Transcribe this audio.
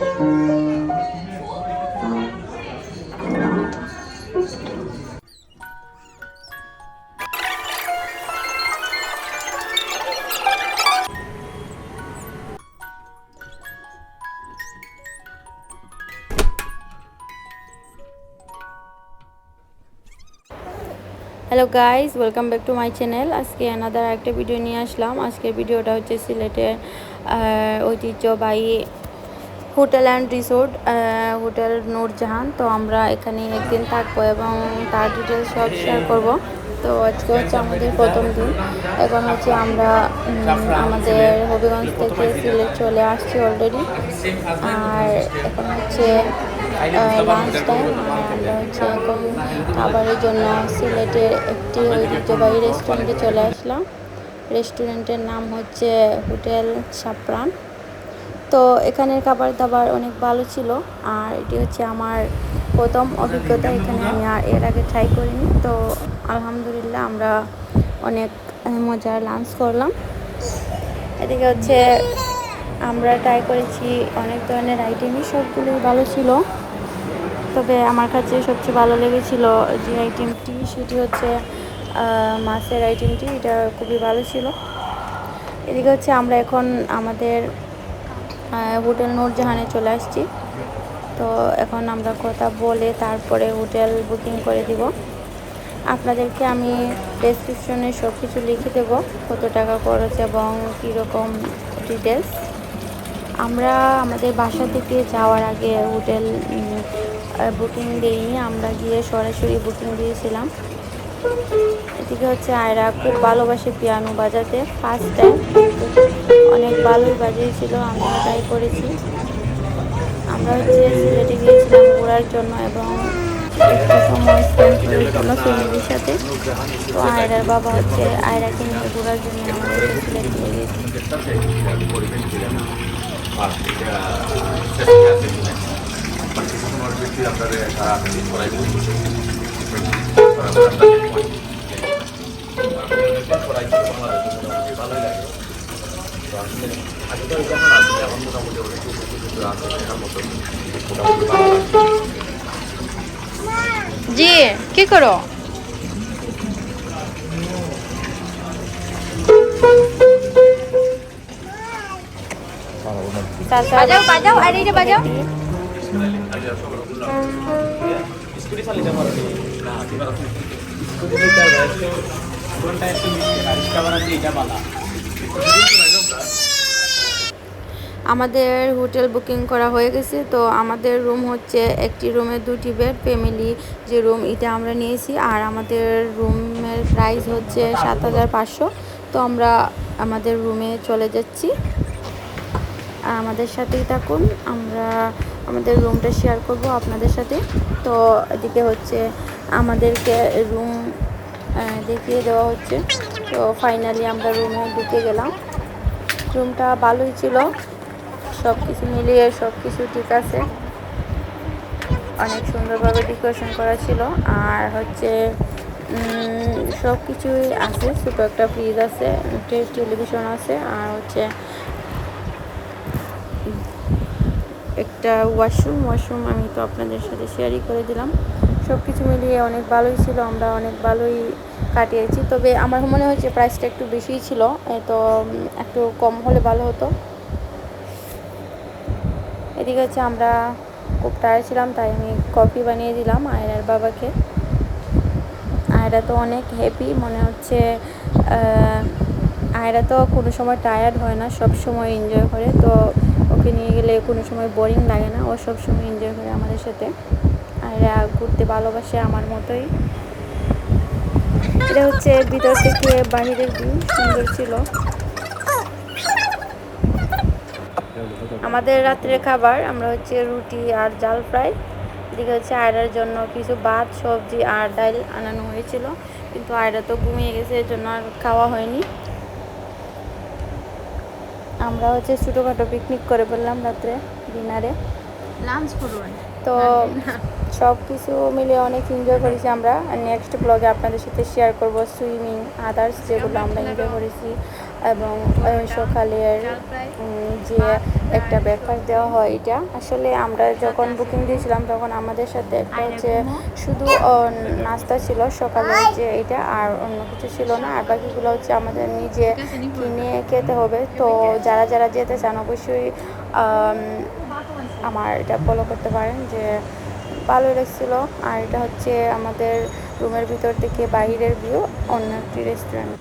Hello guys welcome back to my channel আজকে another একটা video নিয়ে আসলাম। আজকের ভিডিওটা হচ্ছে সিলেটের ঐতিহ্যবাহী hotel and resort hotel Noorjahan. তো আমরা এখানে একদিন থাকব এবং তার ডিটেলস সব শেয়ার করব। তো আজকে হচ্ছে আমাদের প্রথম দিন। এখন হচ্ছে আমরা আমাদের হবিগঞ্জ থেকে সিলেট চলে আসছি অলরেডি আর এখন হচ্ছে লাঞ্চ টাইম আমরা হচ্ছে এখন খাবারের জন্য সিলেটের একটি ঐতিহ্যবাহী রেস্টুরেন্টে চলে আসলাম। রেস্টুরেন্টের নাম হচ্ছে হোটেল সাপ্রান। তো এখানের খাবার দাবার অনেক ভালো ছিল। আর এটি হচ্ছে আমার প্রথম অভিজ্ঞতা এখানে। আমি আর এর আগে ট্রাই করিনি। তো আলহামদুলিল্লাহ আমরা অনেক মজার লাঞ্চ করলাম। এদিকে হচ্ছে আমরা ট্রাই করেছি অনেক ধরনের আইটেমই সবগুলোই ভালো ছিল। তবে আমার কাছে সবচেয়ে ভালো লেগেছিল যে আইটেমটি সেটি হচ্ছে মাছের আইটেমটি এটা খুবই ভালো ছিল। এদিকে হচ্ছে আমরা এখন আমাদের হোটেল নূরজাহানে চলে আসছি। তো এখন আমরা কথা বলে তারপরে হোটেল বুকিং করে দিব। আপনাদেরকে আমি ডেসক্রিপশনে সব কিছু লিখে দেবো, কত টাকা খরচ এবং কীরকম ডিটেলস আমরা আমাদের বাসা থেকে যাওয়ার আগে হোটেল বুকিং দিইনি, আমরা গিয়ে সরাসরি বুকিং দিয়েছিলাম। এদিকে হচ্ছে আয়রা খুব ভালোবাসে পিয়ানো বাজাতে ফার্স্ট টাইম অনেক ভালোই বাজিয়েছিল, আমরা ট্রাই করেছি। আমরা হচ্ছে সিলেটে গিয়েছিলাম ঘোরার জন্য এবং একটু ফ্যামিলির সাথে। তো আয়রার বাবা হচ্ছে আয়রাকে নিয়ে ঘোরার জন্য আমাদেরকে সিলেট নিয়ে গিয়েছে। জি কি করো? বাজাও বাজাও আর এইটা বাজাও। আমাদের হোটেল বুকিং করা হয়ে গেছে, তো আমাদের রুম হচ্ছে একটি রুমে দুটি বেড, ফ্যামিলি যে রুম এটা আমরা নিয়েছি, আর আমাদের রুমের প্রাইস হচ্ছে সাত হাজার পাঁচশো। তো আমরা আমাদের রুমে চলে যাচ্ছি। আমাদের সাথেই থাকুন, আমরা আমাদের রুমটা শেয়ার করব আপনাদের সাথে। তো এদিকে হচ্ছে আমাদেরকে রুম দেখিয়ে দেওয়া হচ্ছে। তো ফাইনালি আমরা রুমে ঢুকে গেলাম। রুমটা ভালোই ছিল। সব কিছু মিলিয়ে সব কিছু ঠিক আছে। অনেক সুন্দরভাবে ডেকোরেশন করা ছিল। আর হচ্ছে সব কিছুই আছে, ছোটো একটা ফ্রিজ আছে টেলিভিশন আছে, আর হচ্ছে একটা ওয়াশরুম ওয়াশরুম আমি তো আপনাদের সাথে শেয়ারই করে দিলাম। সব কিছু মিলিয়ে অনেক ভালোই ছিল, আমরা অনেক ভালোই কাটিয়েছি। তবে আমার মনে হচ্ছে প্রাইসটা একটু বেশিই ছিল তো একটু কম হলে ভালো হতো। এদিকে হচ্ছে আমরা খুব টায়ার ছিলাম, তাই আমি কফি বানিয়ে দিলাম আয়রার বাবাকে। আয়রা তো অনেক হ্যাপি মনে হচ্ছে আয়রা তো কোনো সময় টায়ার্ড হয় না, সব সময় এনজয় করে। তো ওকে নিয়ে গেলে কোনো সময় বোরিং লাগে না, ও সব সময় এনজয় করে আমাদের সাথে। আয়রা ঘুরতে ভালোবাসে আমার মতোই। এটা হচ্ছে ভিতর থেকে বাহিরের ভিউ সুন্দর ছিল। আমাদের রাত্রের খাবার আমরা হচ্ছে রুটি আর জাল ফ্রাই। এদিকে হচ্ছে আয়রার জন্য কিছু ভাত সবজি আর ডাল আনানো হয়েছিল। কিন্তু আয়রা তো ঘুমিয়ে গেছে এর জন্য আর খাওয়া হয়নি। আমরা হচ্ছে ছোটোখাটো পিকনিক করে ফেললাম রাত্রে ডিনারে। লাঞ্চ করবেন তো সব কিছু মিলে অনেক এনজয় করেছি আমরা। নেক্সট ব্লগে আপনাদের সাথে শেয়ার করব সুইমিং আদার্স যেগুলো আমরা এনজয় করেছি। এবং সকালের যে একটা ব্রেকফাস্ট দেওয়া হয় এটা, আসলে আমরা যখন বুকিং দিয়েছিলাম, তখন আমাদের সাথে একটা হচ্ছে শুধু নাস্তা ছিল সকালে যে এটা, আর অন্য কিছু ছিল না। আর বাকিগুলো হচ্ছে আমাদের নিজে কিনে খেতে হবে। তো যারা যারা যেতে চান, অবশ্যই আমার এটা ফলো করতে পারেন যে ভালোই লাগছিল। আর এটা হচ্ছে আমাদের রুমের ভিতর থেকে বাইরের ভিউ অন্য একটি রেস্টুরেন্ট